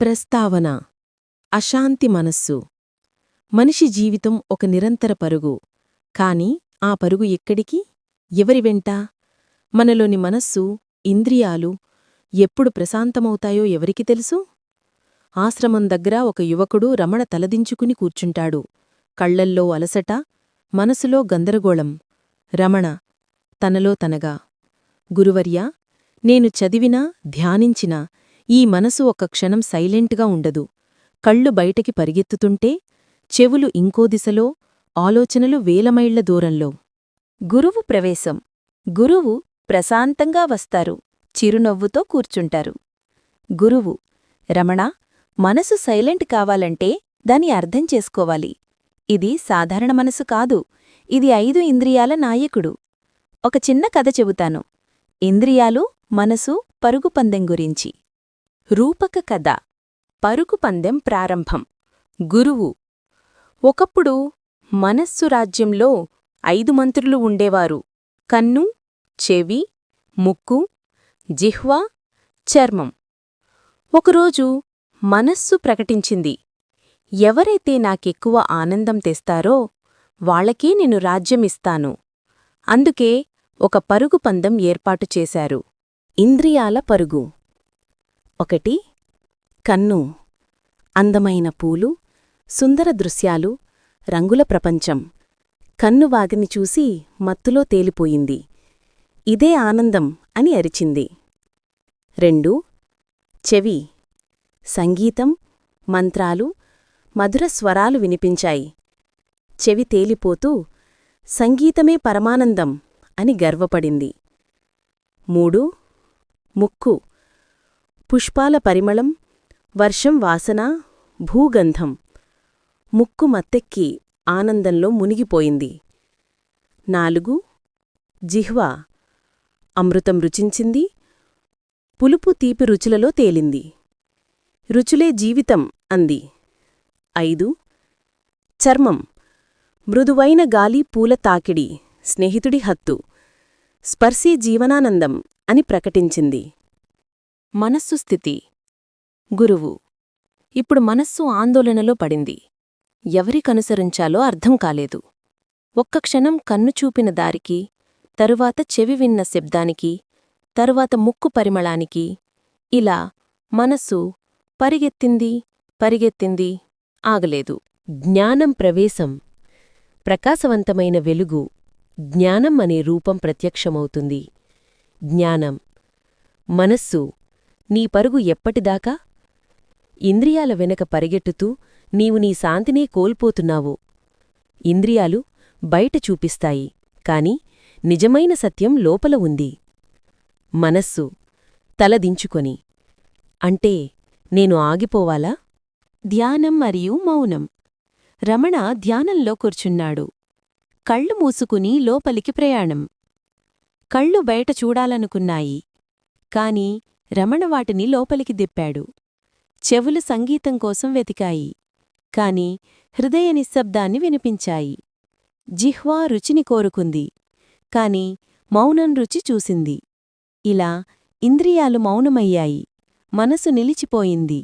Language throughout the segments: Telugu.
ప్రస్తావన. అశాంతి మనస్సు. మనిషి జీవితం ఒక నిరంతర పరుగు. కాని ఆ పరుగు ఎక్కడికి? ఎవరి వెంట? మనలోని మనస్సు ఇంద్రియాలు ఎప్పుడు ప్రశాంతమవుతాయో ఎవరికి తెలుసు? ఆశ్రమం దగ్గర ఒక యువకుడు రమణ తలదించుకుని కూర్చుంటాడు. కళ్ళల్లో అలసట మనసులో గందరగోళం. రమణ తనలో తనగా. గురువర్యా నేను చదివినా ధ్యానించినా ఈ మనసు ఒక క్షణం సైలెంట్గా ఉండదు. కళ్ళు బయటకి పరిగెత్తుతుంటే చెవులు ఇంకో దిశలో ఆలోచనలు వేలమైళ్ళ దూరంలో. గురువు ప్రవేశం. గురువు ప్రశాంతంగా వస్తారు. చిరునవ్వుతో కూర్చుంటారు. గురువు రమణ మనసు సైలెంట్ కావాలంటే దాని అర్థం చేసుకోవాలి. ఇది సాధారణ మనసు కాదు. ఇది ఐదు ఇంద్రియాల నాయకుడు. ఒక చిన్న కథ చెబుతాను. ఇంద్రియాలు మనసు పరుగుపందెం గురించి. రూపక కథ. పరుగు పందెం ప్రారంభం. గురువు. ఒకప్పుడు మనస్సు రాజ్యంలో ఐదు మంత్రులు ఉండేవారు. కన్ను చెవి ముక్కు జిహ్వ చర్మం. ఒకరోజు మనస్సు ప్రకటించింది. ఎవరైతే నాకెక్కువ ఆనందం తెస్తారో వాళ్ళకే నేను రాజ్యమిస్తాను అందుకే ఒక పరుగు పందెం ఏర్పాటు చేశారు. ఇంద్రియాల పరుగు. ఒకటి కన్ను అందమైన పూలు సుందర దృశ్యాలు రంగుల ప్రపంచం. కన్ను వాగిని చూసి మత్తులో తేలిపోయింది. ఇదే ఆనందం అని అరిచింది. రెండు చెవి సంగీతం మంత్రాలు మధుర స్వరాలు వినిపించాయి. చెవి తేలిపోతూ సంగీతమే పరమానందం అని గర్వపడింది. మూడు ముక్కు పుష్పాల పరిమళం వర్షం వాసన భూగంధం. ముక్కు మత్తెక్కి ఆనందంలో మునిగిపోయింది. నాలుగు జిహ్వ. అమృతం రుచించింది. పులుపు తీపి రుచులలో తేలింది. రుచులే జీవితం అంది. ఐదు చర్మం. మృదువైన గాలి పూల తాకిడి స్నేహితుడి హత్తు. స్పర్శీ జీవనానందం అని ప్రకటించింది. మనస్సు స్థితి. గురువు. ఇప్పుడు మనస్సు ఆందోళనలో పడింది. ఎవరికనుసరించాలో అర్థం కాలేదు. ఒక్క క్షణం కన్ను చూపిన దారికి తరువాత చెవి విన్న శబ్దానికి తరువాత ముక్కు పరిమళానికి ఇలా మనస్సు పరిగెత్తింది పరిగెత్తింది ఆగలేదు. జ్ఞానం ప్రవేశం. ప్రకాశవంతమైన వెలుగు. జ్ఞానం అనే రూపం ప్రత్యక్షమవుతుంది. జ్ఞానం. మనస్సు నీ పరుగు ఎప్పటిదాకా? ఇంద్రియాల వెనక పరిగెట్టుతూ నీవు నీ శాంతినే కోల్పోతున్నావు. ఇంద్రియాలు బయట చూపిస్తాయి కాని నిజమైన సత్యం లోపల ఉంది. మనస్సు తలదించుకొని అంటే నేను ఆగిపోవాలా? ధ్యానం మరియు మౌనం. రమణ ధ్యానంలో కూర్చున్నాడు. కళ్ళు మూసుకుని లోపలికి ప్రయాణం. కళ్ళు బయట చూడాలనుకున్నాయి కాని రమణ వాటిని లోపలికి దిప్పాడు చెవులు సంగీతం కోసం వెతికాయి. కాని హృదయ నిశ్శబ్దాన్ని వినిపించాయి. జిహ్వా రుచిని కోరుకుంది. కాని మౌనం రుచి చూసింది. ఇలా ఇంద్రియాలు మౌనమయ్యాయి. మనసు నిలిచిపోయింది.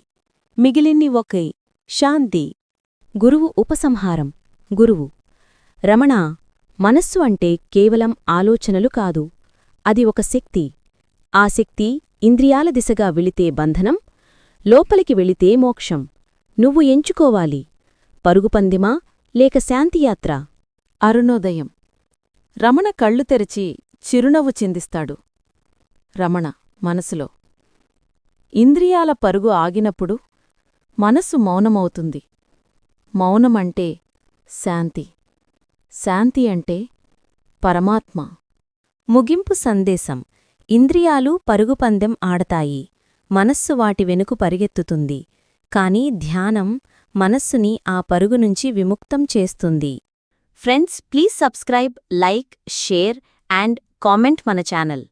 మిగిలిన్ని ఒకే శాంతి. గురువు ఉపసంహారం. గురువు రమణ మనస్సు అంటే కేవలం ఆలోచనలు కాదు. అది ఒక శక్తి. ఆ శక్తి ఇంద్రియాల దిశగా వెళితే బంధనం లోపలికి వెళితే మోక్షం. నువ్వు ఎంచుకోవాలి. పరుగుపందిమా లేక శాంతియాత్ర అరుణోదయం. రమణ కళ్ళు తెరిచి చిరునవ్వు చిందిస్తాడు. రమణ మనసులో. ఇంద్రియాల పరుగు ఆగినప్పుడు మనస్సు మౌనమవుతుంది. మౌనమంటే శాంతి. శాంతి అంటే పరమాత్మ. ముగింపు సందేశం. ఇంద్రియాలు పరుగుపందెం ఆడతాయి. మనస్సు వాటి వెనుకు పరిగెత్తుతుంది. కాని ధ్యానం మనస్సుని ఆ పరుగు నుంచి విముక్తం చేస్తుంది. Friends please subscribe like share and comment మన ఛానల్.